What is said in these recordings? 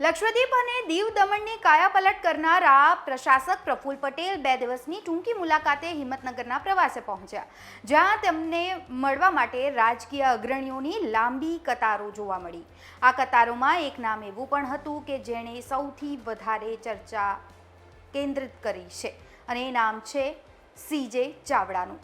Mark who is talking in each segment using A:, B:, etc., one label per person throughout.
A: લક્ષદ્વીપ અને દીવ દમણની કાયાપલટ કરનારા પ્રશાસક પ્રફુલ પટેલ બે દિવસની ટૂંકી મુલાકાતે હિંમતનગરના પ્રવાસે પહોંચ્યા. જ્યાં તેમને મળવા માટે રાજકીય અગ્રણીઓની લાંબી કતારો જોવા મળી. આ કતારોમાં એક નામ એવું પણ હતું કે જેણે સૌથી વધારે ચર્ચા કેન્દ્રિત કરી છે. અને એ નામ છે સીજે ચાવડાનું.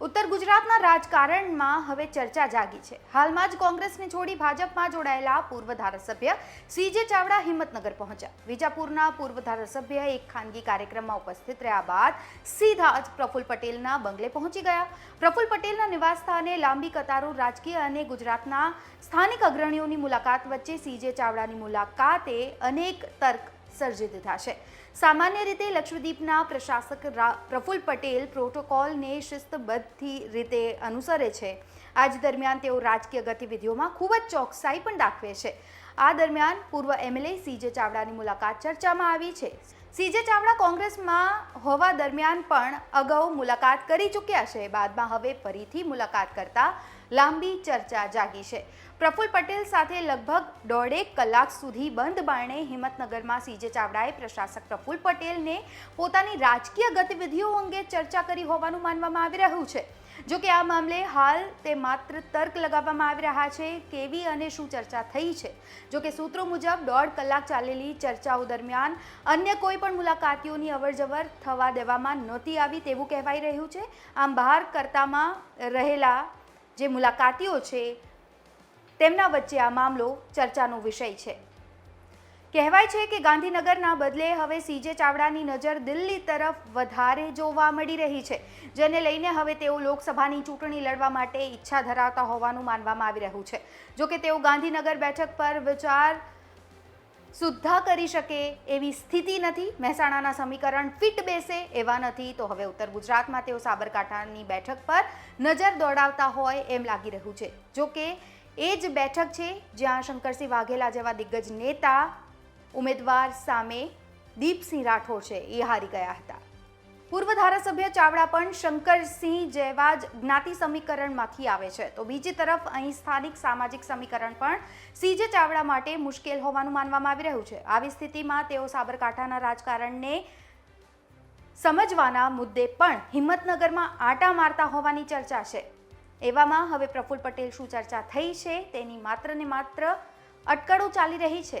A: ઉત્તર ગુજરાતના રાજકારણમાં હવે ચર્ચા જાગી છે. હાલમાં જ કોંગ્રેસને છોડી ભાજપમાં જોડાયેલા પૂર્વ ધારાસભ્ય સીજે ચાવડા હિંમતનગર પહોંચ્યા. વિજાપુરના પૂર્વ ધારાસભ્ય એક ખાનગી કાર્યક્રમમાં ઉપસ્થિત રહ્યા બાદ સીધા જ પ્રફુલ પટેલના બંગલે પહોંચી ગયા. પ્રફુલ પટેલના નિવાસસ્થાને લાંબી કતારો રાજકીય અને ગુજરાતના સ્થાનિક અગ્રણીઓની મુલાકાત વચ્ચે સીજે ચાવડાની મુલાકાતે અનેક તર્ક સર્જી દીધા છે સામાન્ય રીતે લક્ષદ્વીપના પ્રશાસક પ્રફુલ્લ પટેલ પ્રોટોકોલને શિસ્તબદ્ધથી રીતે અનુસરે છે. આજ દરમિયાન તેઓ રાજકીય ગતિવિધિઓમાં ખૂબ જ ચોકસાઈ પણ દાખવે છે. આ દરમિયાન પૂર્વ એમએલએ સીજે ચાવડાની મુલાકાત ચર્ચામાં આવી છે. સીજે ચાવડા કોંગ્રેસમાં હોવા દરમિયાન પણ અગાઉ મુલાકાત કરી ચૂક્યા છે. બાદમાં હવે ફરીથી મુલાકાત કરતા લાંબી ચર્ચા જાગી છે. પ્રફુલ્લ પટેલ સાથે લગભગ દોઢેક કલાક સુધી બંધ બારણે હિંમતનગરમાં સીજે ચાવડાએ પ્રશાસક પ્રફુલ્લ પટેલને પોતાની રાજકીય ગતિવિધિઓ અંગે ચર્ચા કરી હોવાનું માનવામાં આવી રહ્યું છે. જો કે આ મામલે હાલ તે માત્ર તર્ક લગાવવામાં આવી રહ્યા છે, કેવી અને શું ચર્ચા થઈ છે? જો કે સૂત્રો મુજબ દોઢ કલાક ચાલેલી ચર્ચાઓ દરમિયાન અન્ય કોઈ પણ મુલાકાતીઓની અવરજવર થવા દેવામાં નહોતી આવી તેવું કહેવાઈ રહ્યું છે. આમ બહાર કરતામાં રહેલા જે મુલાકાતીઓ છે, તેમના વચ્ચે આ મામલો ચર્ચાનો વિષય છે. કહેવાય છે કે ગાંધીનગરના બદલે હવે સીજે ચાવડાની નજર દિલ્હી તરફ વધારે જોવા મળી રહી છે, જેને લઈને હવે તેઓ લોકસભાની ચૂંટણી લડવા માટે ઈચ્છા ધરાવતા હોવાનું માનવામાં આવી રહ્યું છે. જો કે તેઓ ગાંધીનગર બેઠક પર વિચાર સુદ્ધા કરી શકે એવી સ્થિતિ નથી. મહેસાણાના સમીકરણ ફિટ બેસે એવા નથી. તો હવે ઉત્તર ગુજરાતમાં તેઓ સાબરકાંઠાની બેઠક પર નજર દોડાવતા હોય એમ લાગી રહ્યું છે. જો કે એ જ બેઠક છે જ્યાં શંકરસિંહ વાઘેલા જેવા દિગ્ગજ નેતા ઉમેદવાર સામે દીપસિંહ રાઠોડ છે, એ હારી ગયા હતા. પૂર્વ ધારાસભ્ય ચાવડા પણ શંકરસિંહ જેવા જ જ્ઞાતિ સમીકરણમાંથી આવે છે. તો બીજી તરફ અહીં સ્થાનિક સામાજિક સમીકરણ પણ સીજે ચાવડા માટે મુશ્કેલ હોવાનું માનવામાં આવી રહ્યું છે. આવી સ્થિતિમાં તેઓ સાબરકાંઠાના રાજકારણને સમજવાના મુદ્દે પણ હિંમતનગરમાં આટા મારતા હોવાની ચર્ચા છે. એવામાં હવે પ્રફુલ્લ પટેલ શું ચર્ચા થઈ છે, તેની માત્ર ને માત્ર અટકળો ચાલી રહી છે.